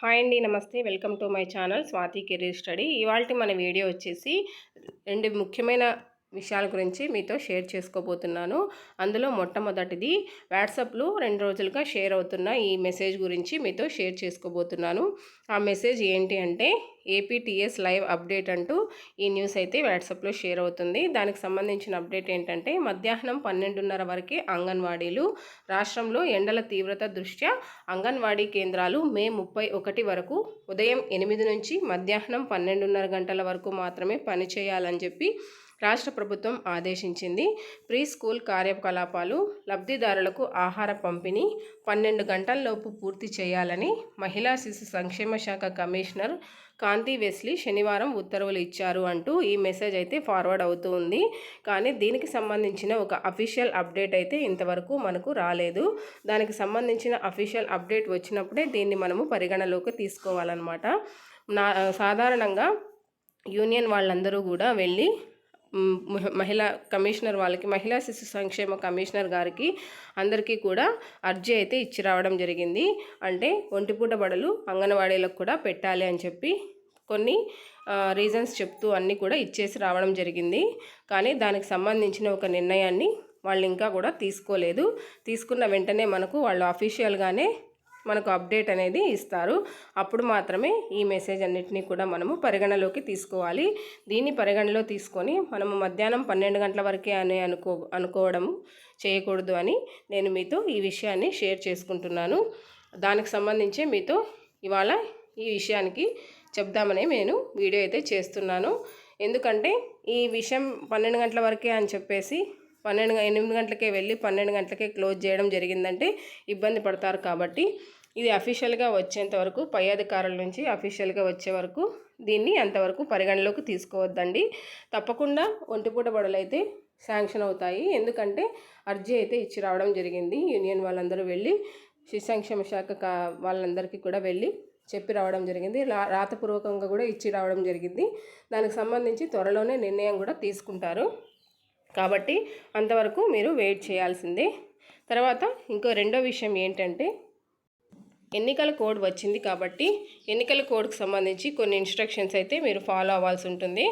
Hi అండి నమస్తే. Welcome to my channel Swathi career study. ఇవాళ మన వీడియో వచ్చేసి రెండు ముఖ్యమైన విషయాల గురించి మీతో షేర్ చేసుకోబోతున్నాను. అందులో మొట్టమొదటిది వాట్సాప్లో రెండు రోజులుగా షేర్ అవుతున్న ఈ మెసేజ్ గురించి మీతో షేర్ చేసుకోబోతున్నాను. ఆ మెసేజ్ ఏంటి అంటే ఏపీటీఎస్ లైవ్ అప్డేట్ అంటూ ఈ న్యూస్ అయితే వాట్సాప్లో షేర్ అవుతుంది. దానికి సంబంధించిన అప్డేట్ ఏంటంటే మధ్యాహ్నం పన్నెండున్నర వరకే అంగన్వాడీలు రాష్ట్రంలో ఎండల తీవ్రత దృష్ట్యా అంగన్వాడీ కేంద్రాలు మే ముప్పై ఒకటి వరకు ఉదయం ఎనిమిది నుంచి మధ్యాహ్నం పన్నెండున్నర గంటల వరకు మాత్రమే పనిచేయాలని చెప్పి రాష్ట్ర ప్రభుత్వం ఆదేశించింది. ప్రీ స్కూల్ కార్యకలాపాలు లబ్ధిదారులకు ఆహార పంపిణీ పన్నెండు గంటల్లోపు పూర్తి చేయాలని మహిళా శిశు సంక్షేమ శాఖ కమిషనర్ కాంతి వెస్లీ శనివారం ఉత్తర్వులు ఇచ్చారు అంటూ ఈ మెసేజ్ అయితే ఫార్వర్డ్ అవుతూ ఉంది. కానీ దీనికి సంబంధించిన ఒక అఫీషియల్ అప్డేట్ అయితే ఇంతవరకు మనకు రాలేదు. దానికి సంబంధించిన అఫీషియల్ అప్డేట్ వచ్చినప్పుడే దీన్ని మనము పరిగణలోకి తీసుకోవాలన్నమాట. నా సాధారణంగా యూనియన్ వాళ్ళందరూ కూడా వెళ్ళి మహిళా కమిషనర్ వాళ్ళకి మహిళా శిశు సంక్షేమ కమిషనర్ గారికి అందరికీ కూడా అర్జీ అయితే ఇచ్చి రావడం జరిగింది. అంటే ఒంటిపూట బడలు అంగన్వాడీలకు కూడా పెట్టాలి అని చెప్పి కొన్ని రీజన్స్ చెప్తూ అన్నీ కూడా ఇచ్చేసి రావడం జరిగింది. కానీ దానికి సంబంధించిన ఒక నిర్ణయాన్ని వాళ్ళు ఇంకా కూడా తీసుకోలేదు. తీసుకున్న వెంటనే మనకు వాళ్ళు అఫీషియల్గానే మనకు అప్డేట్ అనేది ఇస్తారు. అప్పుడు మాత్రమే ఈ మెసేజ్ అన్నిటినీ కూడా మనము పరిగణలోకి తీసుకోవాలి. దీన్ని పరిగణలో తీసుకొని మనము మధ్యాహ్నం పన్నెండు గంటల వరకే అని అనుకో అనుకోవడం చేయకూడదు అని నేను మీతో ఈ విషయాన్ని షేర్ చేసుకుంటున్నాను. దానికి సంబంధించి మీతో ఇవాళ ఈ విషయానికి చెప్దామని నేను వీడియో అయితే చేస్తున్నాను. ఎందుకంటే ఈ విషయం పన్నెండు గంటల వరకే అని చెప్పేసి పన్నెండు ఎనిమిది గంటలకే వెళ్ళి పన్నెండు గంటలకే క్లోజ్ చేయడం జరిగిందంటే ఇబ్బంది పడతారు కాబట్టి ఇది అఫీషియల్గా వచ్చేంత వరకు పై అధికారుల నుంచి అఫీషియల్గా వచ్చే వరకు దీన్ని అంతవరకు పరిగణలోకి తీసుకోవద్దండి. తప్పకుండా ఒంటిపూట బడులు అయితే శాంక్షన్ అవుతాయి. ఎందుకంటే అర్జీ అయితే ఇచ్చి రావడం జరిగింది. యూనియన్ వాళ్ళందరూ వెళ్ళి శిశు సంక్షేమ శాఖ వాళ్ళందరికీ కూడా వెళ్ళి చెప్పి రావడం జరిగింది. రాతపూర్వకంగా కూడా ఇచ్చి రావడం జరిగింది. దానికి సంబంధించి త్వరలోనే నిర్ణయం కూడా తీసుకుంటారు. కాబట్టి అంతవరకు మీరు వెయిట్ చేయాల్సిందే. తర్వాత ఇంకో రెండో విషయం ఏంటంటే ఎన్నికల కోడ్ వచ్చింది కాబట్టి ఎన్నికల కోడ్కి సంబంధించి కొన్ని ఇన్స్ట్రక్షన్స్ అయితే మీరు ఫాలో అవ్వాల్సి ఉంటుంది.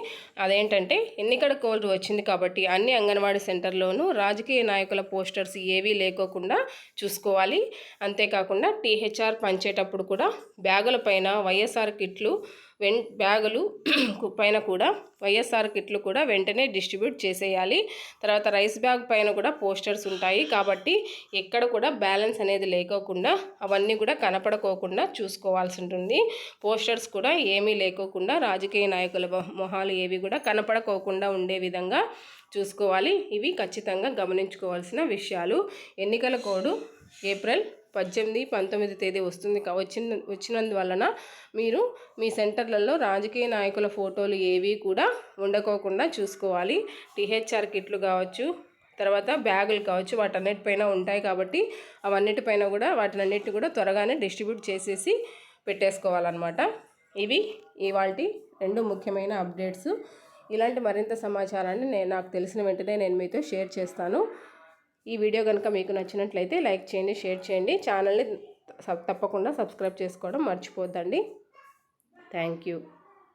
అదేంటంటే ఎన్నికల కోడ్ వచ్చింది కాబట్టి అన్ని అంగన్వాడీ సెంటర్లోనూ రాజకీయ నాయకుల పోస్టర్స్ ఏవీ లేకోకుండా చూసుకోవాలి. అంతేకాకుండా టీహెచ్ఆర్ పంచేటప్పుడు కూడా బ్యాగుల పైన వైఎస్ఆర్ కిట్లు వెన్ బ్యాగులు పైన కూడా వైఎస్ఆర్ కిట్లు కూడా వెంటనే డిస్ట్రిబ్యూట్ చేసేయాలి. తర్వాత రైస్ బ్యాగ్ పైన కూడా పోస్టర్స్ ఉంటాయి. కాబట్టి ఎక్కడ కూడా బ్యాలెన్స్ అనేది లేకోకుండా అవన్నీ కూడా కనపడకోకుండా చూసుకోవాల్సి ఉంటుంది పోస్టర్స్ కూడా ఏమీ లేకోకుండా రాజకీయ నాయకుల మొహాలు ఏవి కూడా కనపడకోకుండా ఉండే విధంగా చూసుకోవాలి. ఇవి ఖచ్చితంగా గమనించుకోవాల్సిన విషయాలు. ఎన్నికల కోడ్ ఏప్రిల్ పద్దెనిమిది పంతొమ్మిది తేదీ వస్తుంది వచ్చిన వచ్చినందువలన మీరు మీ సెంటర్లలో రాజకీయ నాయకుల ఫోటోలు ఏవి కూడా ఉండకోకుండా చూసుకోవాలి. టీహెచ్ఆర్ కిట్లు కావచ్చు తర్వాత బ్యాగులు కావచ్చు వాటన్నిటిపైన ఉంటాయి కాబట్టి అవన్నిటిపైన కూడా వాటినన్నిటి కూడా త్వరగానే డిస్ట్రిబ్యూట్ చేసేసి పెట్టేసుకోవాలన్నమాట. ఇవి ఇవాళ రెండు ముఖ్యమైన అప్డేట్స్. ఇలాంటి మరింత సమాచారాన్ని నేను నాకు తెలిసిన వెంటనే నేను మీతో షేర్ చేస్తాను. ఈ వీడియో కనుక మీకు నచ్చినట్లయితే లైక్ చేయండి షేర్ చేయండి. ఛానల్ని తప్పకుండా సబ్స్క్రైబ్ చేసుకోవడం మర్చిపోద్దండి. Thank you.